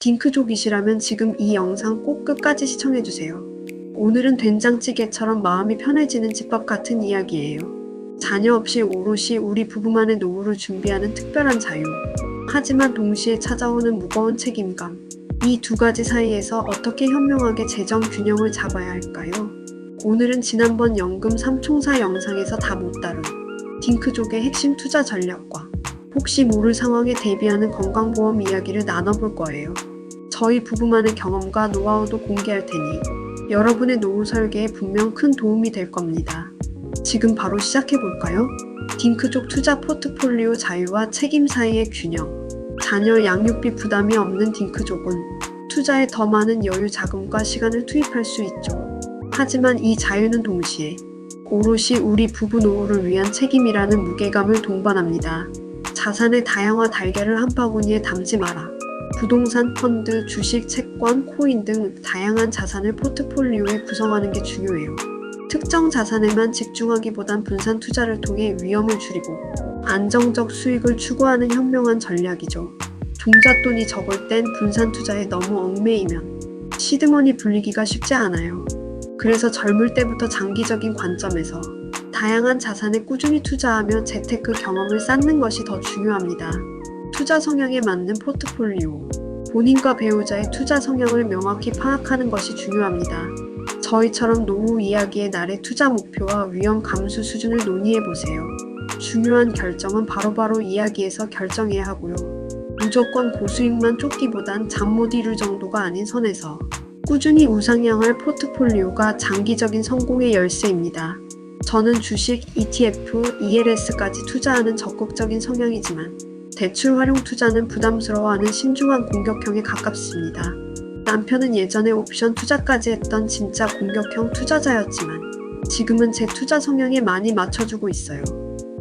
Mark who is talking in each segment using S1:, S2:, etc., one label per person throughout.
S1: 딩크족이시라면 지금 이 영상 꼭 끝까지 시청해주세요. 오늘은 된장찌개처럼 마음이 편해지는 집밥 같은 이야기예요. 자녀 없이 오롯이 우리 부부만의 노후를 준비하는 특별한 자유. 하지만 동시에 찾아오는 무거운 책임감. 이 두 가지 사이에서 어떻게 현명하게 재정 균형을 잡아야 할까요? 오늘은 지난번 연금 삼총사 영상에서 다 못 다룬 딩크족의 핵심 투자 전략과 혹시 모를 상황에 대비하는 건강보험 이야기를 나눠볼 거예요. 저희 부부만의 경험과 노하우도 공개할 테니 여러분의 노후 설계에 분명 큰 도움이 될 겁니다. 지금 바로 시작해 볼까요? 딩크족 투자 포트폴리오 자유와 책임 사이의 균형. 자녀 양육비 부담이 없는 딩크족은 투자에 더 많은 여유 자금과 시간을 투입할 수 있죠. 하지만 이 자유는 동시에 오롯이 우리 부부 노후를 위한 책임이라는 무게감을 동반합니다. 자산의 다양화 달걀을 한 바구니에 담지 마라. 부동산, 펀드, 주식, 채권, 코인 등 다양한 자산을 포트폴리오에 구성하는 게 중요해요. 특정 자산에만 집중하기보단 분산 투자를 통해 위험을 줄이고 안정적 수익을 추구하는 현명한 전략이죠. 종잣돈이 적을 땐 분산 투자에 너무 얽매이면 시드머니 불리기가 쉽지 않아요. 그래서 젊을 때부터 장기적인 관점에서 다양한 자산에 꾸준히 투자하며 재테크 경험을 쌓는 것이 더 중요합니다. 투자 성향에 맞는 포트폴리오. 본인과 배우자의 투자 성향을 명확히 파악하는 것이 중요합니다. 저희처럼 노후 이야기의 날의 투자 목표와 위험 감수 수준을 논의해 보세요. 중요한 결정은 바로 바로 이야기에서 결정해야 하고요. 무조건 고수익만 쫓기보단 잠 못 이룰 정도가 아닌 선에서 꾸준히 우상향할 포트폴리오가 장기적인 성공의 열쇠입니다. 저는 주식, ETF, ELS까지 투자하는 적극적인 성향이지만 대출 활용 투자는 부담스러워하는 신중한 공격형에 가깝습니다. 남편은 예전에 옵션 투자까지 했던 진짜 공격형 투자자였지만 지금은 제 투자 성향에 많이 맞춰주고 있어요.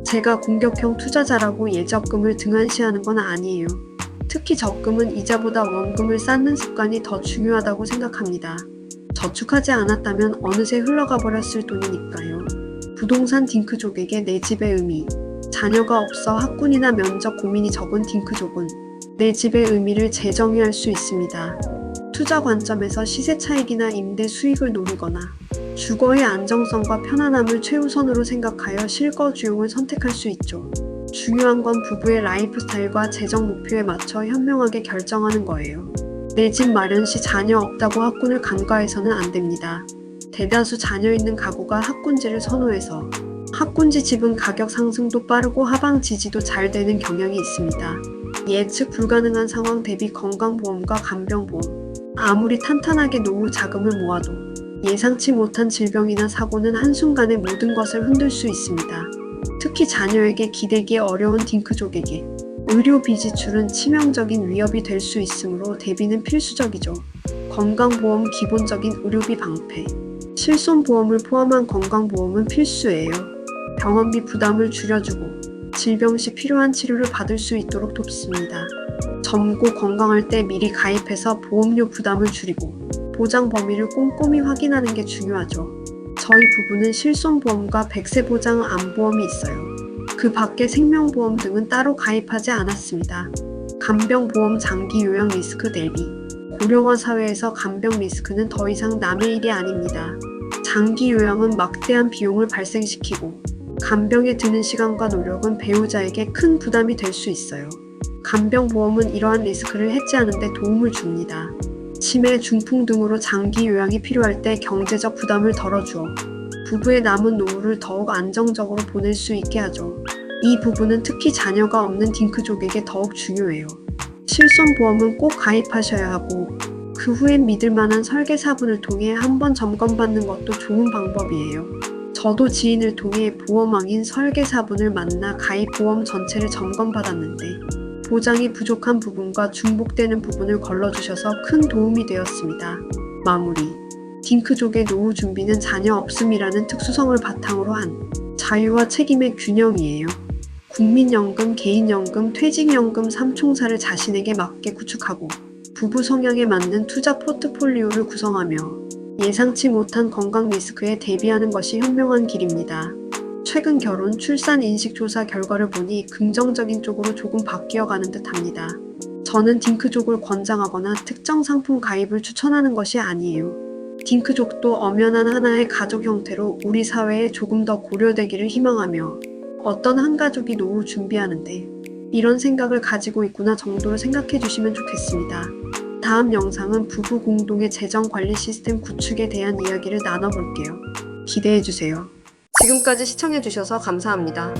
S1: 제가 공격형 투자자라고 예적금을 등한시하는 건 아니에요. 특히 적금은 이자보다 원금을 쌓는 습관이 더 중요하다고 생각합니다. 저축하지 않았다면 어느새 흘러가 버렸을 돈이니까요. 부동산 딩크족에게 내 집의 의미. 자녀가 없어 학군이나 면접 고민이 적은 딩크족은 내 집의 의미를 재정의할 수 있습니다. 투자 관점에서 시세 차익이나 임대 수익을 노리거나 주거의 안정성과 편안함을 최우선으로 생각하여 실거 주용을 선택할 수 있죠. 중요한 건 부부의 라이프 스타일과 재정 목표에 맞춰 현명하게 결정하는 거예요. 내 집 마련 시 자녀 없다고 학군을 간과해서는 안 됩니다. 대다수 자녀 있는 가구가 학군지를 선호해서 학군지 집은 가격 상승도 빠르고 하방 지지도 잘 되는 경향이 있습니다. 예측 불가능한 상황 대비 건강보험과 간병보험. 아무리 탄탄하게 노후 자금을 모아도 예상치 못한 질병이나 사고는 한순간에 모든 것을 흔들 수 있습니다. 특히 자녀에게 기대기 어려운 딩크족에게 의료 비 지출은 치명적인 위협이 될 수 있으므로 대비는 필수적이죠. 건강보험 기본적인 의료비 방패. 실손보험을 포함한 건강보험은 필수예요. 병원비 부담을 줄여주고 질병 시 필요한 치료를 받을 수 있도록 돕습니다. 젊고 건강할 때 미리 가입해서 보험료 부담을 줄이고 보장 범위를 꼼꼼히 확인하는 게 중요하죠. 저희 부부는 실손보험과 백세 보장 암보험이 있어요. 그 밖에 생명보험 등은 따로 가입하지 않았습니다. 간병보험 장기 요양 리스크 대비. 고령화 사회에서 간병 리스크는 더 이상 남의 일이 아닙니다. 장기 요양은 막대한 비용을 발생시키고 간병에 드는 시간과 노력은 배우자에게 큰 부담이 될 수 있어요. 간병보험은 이러한 리스크를 해지하는 데 도움을 줍니다. 치매, 중풍 등으로 장기 요양이 필요할 때 경제적 부담을 덜어주어 부부의 남은 노후를 더욱 안정적으로 보낼 수 있게 하죠. 이 부분은 특히 자녀가 없는 딩크족에게 더욱 중요해요. 실손보험은 꼭 가입하셔야 하고 그 후엔 믿을 만한 설계사분을 통해 한번 점검받는 것도 좋은 방법이에요. 저도 지인을 통해 보험왕인 설계사분을 만나 가입 보험 전체를 점검받았는데 보장이 부족한 부분과 중복되는 부분을 걸러주셔서 큰 도움이 되었습니다. 마무리. 딩크족의 노후 준비는 자녀 없음이라는 특수성을 바탕으로 한 자유와 책임의 균형이에요. 국민연금, 개인연금, 퇴직연금 삼총사를 자신에게 맞게 구축하고 부부 성향에 맞는 투자 포트폴리오를 구성하며 예상치 못한 건강 리스크에 대비하는 것이 현명한 길입니다. 최근 결혼, 출산 인식 조사 결과를 보니 긍정적인 쪽으로 조금 바뀌어 가는 듯 합니다. 저는 딩크족을 권장하거나 특정 상품 가입을 추천하는 것이 아니에요. 딩크족도 엄연한 하나의 가족 형태로 우리 사회에 조금 더 고려되기를 희망하며 어떤 한 가족이 노후 준비하는데 이런 생각을 가지고 있구나 정도로 생각해 주시면 좋겠습니다. 다음 영상은 부부 공동의 재정 관리 시스템 구축에 대한 이야기를 나눠볼게요. 기대해 주세요. 지금까지 시청해 주셔서 감사합니다.